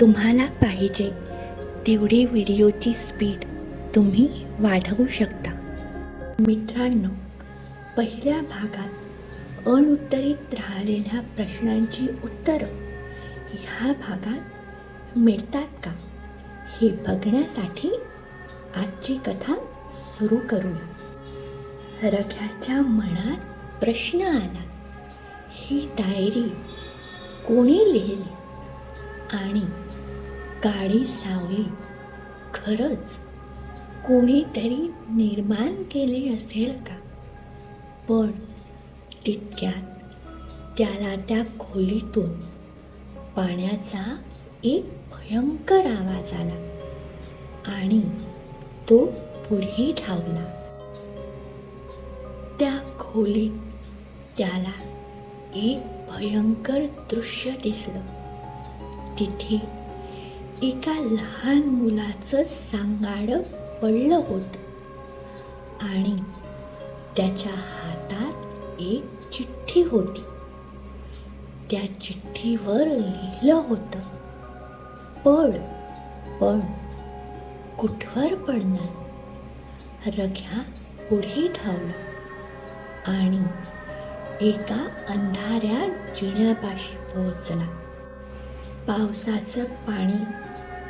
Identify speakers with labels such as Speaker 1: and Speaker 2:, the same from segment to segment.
Speaker 1: तुम्हाला पाहिजे तेवढी व्हिडिओची स्पीड तुम्ही वाढवू शकता. मित्रांनो पहिल्या भागात अनुत्तरित राहिलेल्या प्रश्नांची उत्तरं ह्या भागात मिळतात का? हे बघण्यासाठी आजची कथा सुरू करूया. रख्याच्या मनात प्रश्न आला. ही डायरी कोणी लिहिली? आणि काळी सावली. खरंच कोणीतरी निर्माण केले असेल का? पण तितक्यात त्याला त्या खोलीतून पाण्याचा एक भयंकर आवाज आला आणि तो पुढे धावला. त्या खोलीत त्याला एक भयंकर दृश्य दिसलं. तिथे एका लहान मुलाचं सांगाडं पडलं होतं. आणि त्याच्या हातात एक चिठ्ठी होती. त्या चिठ्ठीवर लिहिलं होतं पड पण कुठवर पडणार? रघ्या पुढे धावला आणि एका अंधाऱ्या जिण्यापाशी पोहोचला. पावसाचं पाणी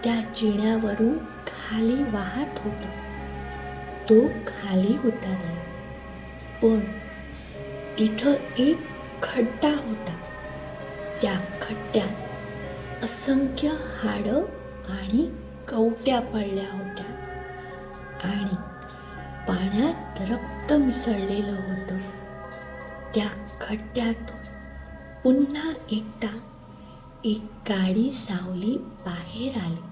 Speaker 1: त्या जिण्यावरून खाली वाहत होता. तो खाली उतरला पण तिथं एक खड्डा होता. त्या खड्ड्यात असंख्य हाडं आणि कवट्या पडल्या होत्या आणि पाण्यात रक्त मिसळलेलं होतं. त्या खड्ड्यातून पुन्हा एकदा एक गाडी सावली बाहेर आली.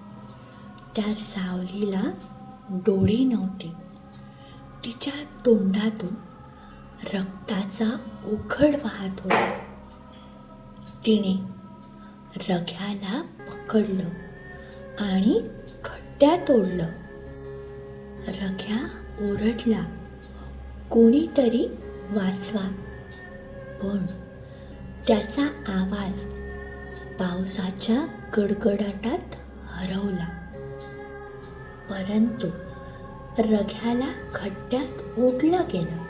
Speaker 1: त्या सावलीला डोळी नव्हते. तिच्या तोंडातून रक्ताचा उघड वाहत होता. तिने रघ्याला पकडलं आणि खड्ड्यात ओढलं रघ्या ओरडला कोणीतरी वाचवा. पण त्याचा आवाज पावसाच्या गडगडाटात हरवला. परंतु रघ्याला खड्ड्यात ओढलं गेलं.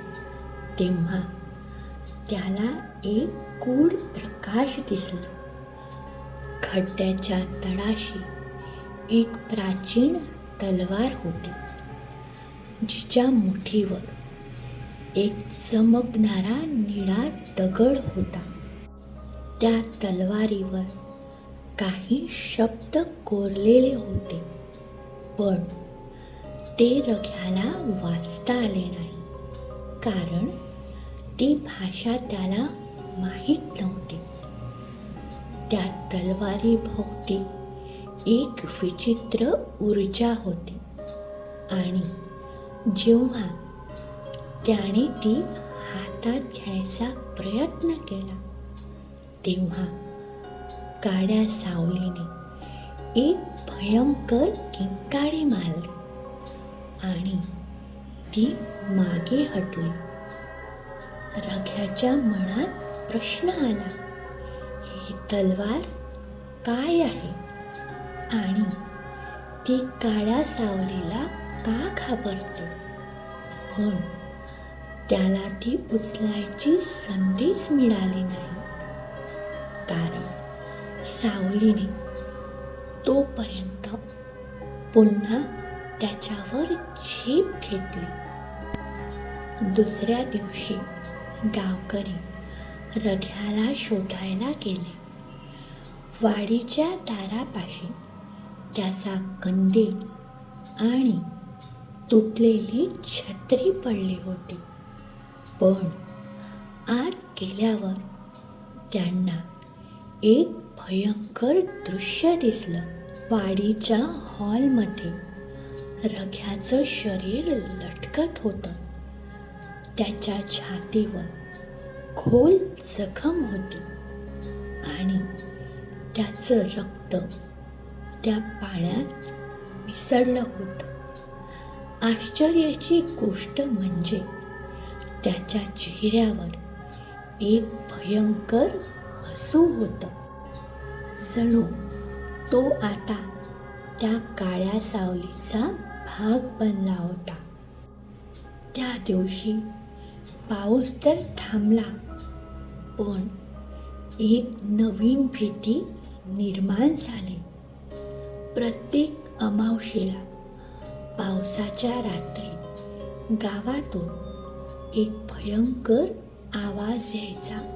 Speaker 1: तेव्हा त्याला एक गूढ प्रकाश दिसला. खड्ड्याच्या तळाशी एक प्राचीन तलवार होती जिच्या मुठीवर एक चमकणारा निळा दगड होता. त्या तलवारीवर काही शब्द कोरलेले होते. पण ते रख्याला वाचता आले नाही. कारण ती भाषा त्याला माहीत नव्हती. त्या तलवारी भोवती एक विचित्र ऊर्जा होती. आणि जेव्हा त्याने ती हातात घ्यायचा प्रयत्न केला तेव्हा काड्या सावलीने एक भयंकर किंकाळी मारली आणि ती मागे हटली. रघ्याच्या मनात प्रश्न आला ही तलवार काय आहे? आणि ती काळ्या सावलीला का घाबरतो? पण त्याला ती उचलायची संधीच मिळाली नाही. कारण सावलीने तोपर्यंत पुन्हा त्याच्यावर झेप घेतली. दुसऱ्या दिवशी गावकरी रघ्याला शोधायला गेले. वाडीच्या दारापाशी त्याचा कंदील आणि तुटलेली छत्री पडली होती. पण आत गेल्यावर त्यांना एक भयंकर दृश्य दिसलं. वाडीच्या हॉलमध्ये रघ्याचं शरीर लटकत होतं. त्याच्या छातीवर खोल जखम होती आणि त्याचं रक्त त्या पाण्यात मिसळलं होतं. आश्चर्याची गोष्ट म्हणजे त्याच्या चेहऱ्यावर एक भयंकर हसू होतं. जणू तो आता त्या काळ्या सावलीचा भाग बनला होता. त्या दिवशी पाऊस तर थांबला पण एक नवीन भीती निर्माण झाली. प्रत्येक अमावशेला पावसाच्या रात्री गावातून एक भयंकर आवाज यायचा.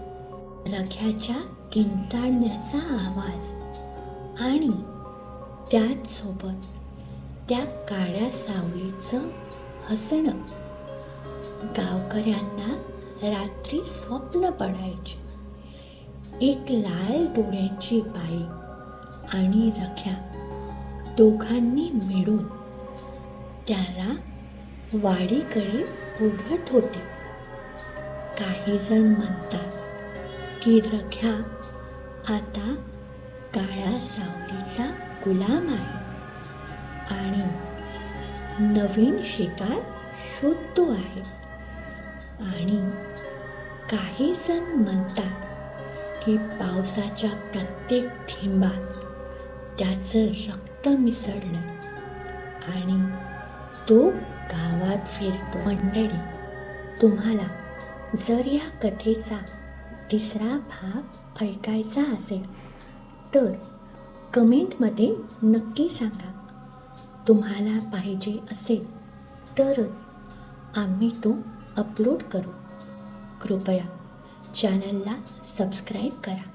Speaker 1: रख्याच्या किंचाळण्याचा आवाज. आणि त्याचसोबत त्या काळ्या सावलीचं हसणं. गावकऱ्यांना रात्री स्वप्न पडायचे. एक लाल डोळ्यांची बाई आणि रख्या दोघांनी मिळून त्याला वाडीकडे ओढत होते. काही जण म्हणतात की रख्या आता काळ्या सावलीचा गुलाम आहे. आणि नवीन शिकार शोधतो आहे. आणि काही जण म्हणतात की पावसाच्या प्रत्येक थेंबात त्याचं रक्त मिसळलं आणि तो गावात फिरतो. मंडळी तुम्हाला जर या कथेचा तिसरा भाग ऐकायचा असेल तर कमेंटमध्ये नक्की सांगा. तुम्हाला पाहिजे असेल तरच आम्ही तो अपलोड करू. कृपया चॅनलला सबस्क्राईब करा.